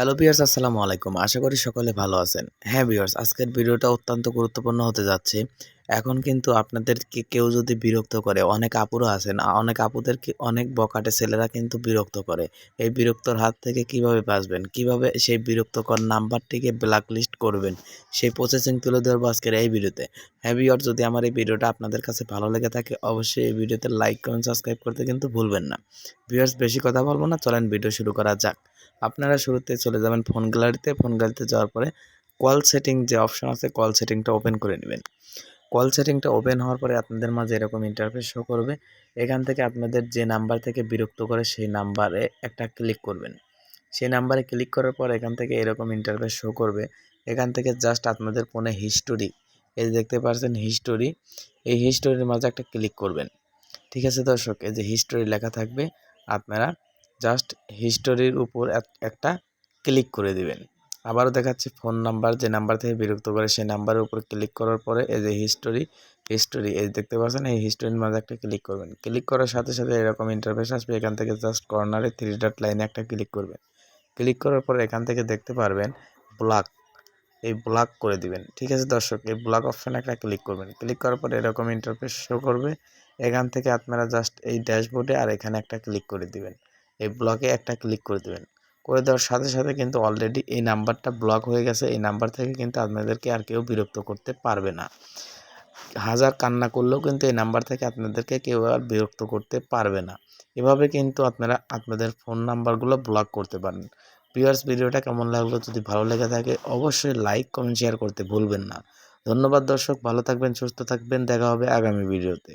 Hello বিয়ার্স আসসালামু আলাইকুম। আশা করি সকলে ভালো আছেন। হ্যাঁ বিয়ার্স আজকের ভিডিওটা অত্যন্ত গুরুত্বপূর্ণ হতে যাচ্ছে। এখন কিন্তু আপনাদেরকে কেউ যদি বিরক্ত করে, অনেক আপুরা আছেন অনেক আপুদেরকে, অনেক বকাটে ছেলেরা কিন্তু বিরক্ত করে। এই বিরক্তর হাত থেকে কীভাবে বাঁচবেন? কীভাবে সেই বিরক্তকর নাম্বারটিকে ব্ল্যাক লিস্ট করবেন? সেই প্রসেসিং তুলে ধরবো আজকের এই ভিডিওতে। হ্যাঁ বিয়ার্স যদি আমার এই ভিডিওটা আপনাদের কাছে ভালো লেগে থাকে, অবশ্যই এই ভিডিওতে লাইক কমেন্ট সাবস্ক্রাইব করতে কিন্তু ভুলবেন না। বিয়ার্স বেশি কথা বলব না, চলেন ভিডিও শুরু করা যাক। আপনারা শুরুতে চলে যাবেন ফোন গ্যালারিতে ফোন গ্যালারিতে যাওয়ার পরে কল সেটিং যে অপশন আছে কল সেটিংটা ওপেন করে নেবেন। কল সেটিংটা ওপেন হওয়ার পরে আপনাদের মাঝে এরকম ইন্টারফেস শো করবে। এখান থেকে আপনাদের যে নাম্বার থেকে বিরক্ত করে সেই নাম্বারে একটা ক্লিক করবেন। সেই নাম্বারে ক্লিক করার পর এখান থেকে এরকম ইন্টারফেস শো করবে। এখান থেকে জাস্ট আপনাদের ফোনে হিস্টোরি এই যে দেখতে পাচ্ছেন হিস্টোরি এই হিস্টোরির মাঝে একটা ক্লিক করবেন। ঠিক আছে দর্শক, এই যে হিস্টোরি লেখা থাকবে, আপনারা জাস্ট হিস্টোরির উপর এক- একটা ক্লিক করে দিবেন। আবারও দেখাচ্ছি ফোন নাম্বার, যে নাম্বার থেকে বিরক্ত করে সেই নাম্বারের উপর ক্লিক করার পরে এই যে হিস্টোরি হিস্টোরি এই দেখতে পাচ্ছেন, এই হিস্টোরির মাঝে একটা ক্লিক করবেন। ক্লিক করার সাথে সাথে এরকম ইন্টারফেস আসবে, এখান থেকে জাস্ট কর্নারে থ্রি ডট লাইনে একটা ক্লিক করবেন। ক্লিক করার পর এখান থেকে দেখতে পারবেন ব্লক এই ব্লক করে দিবেন। ঠিক আছে দর্শক, এই ব্লক অপশানে একটা ক্লিক করবেন। ক্লিক করার পর এরকম ইন্টারফেস শো করবে, এখান থেকে আপনারা জাস্ট এই ড্যাশবোর্ডে আর এখানে একটা ক্লিক করে দিবেন। এই ব্লকে একটা ক্লিক করে দেবেন। করে দেওয়ার সাথে সাথে কিন্তু অলরেডি এই নাম্বারটা ব্লক হয়ে গেছে। এই নাম্বার থেকে কিন্তু আপনাদেরকে আর কেউ বিরক্ত করতে পারবে না। হাজার কান্না করলেও কিন্তু এই নাম্বার থেকে আপনাদেরকে কেউ আর বিরক্ত করতে পারবে না। এভাবে কিন্তু আপনারা আপনাদের ফোন নাম্বারগুলো ব্লক করতে পারেন। ভিউয়ার্স ভিডিওটা কেমন লাগল? যদি ভালো লেগে থাকে, অবশ্যই লাইক কমেন্ট শেয়ার করতে ভুলবেন না। ধন্যবাদ দর্শক, ভালো থাকবেন, সুস্থ থাকবেন। দেখা হবে আগামী ভিডিওতে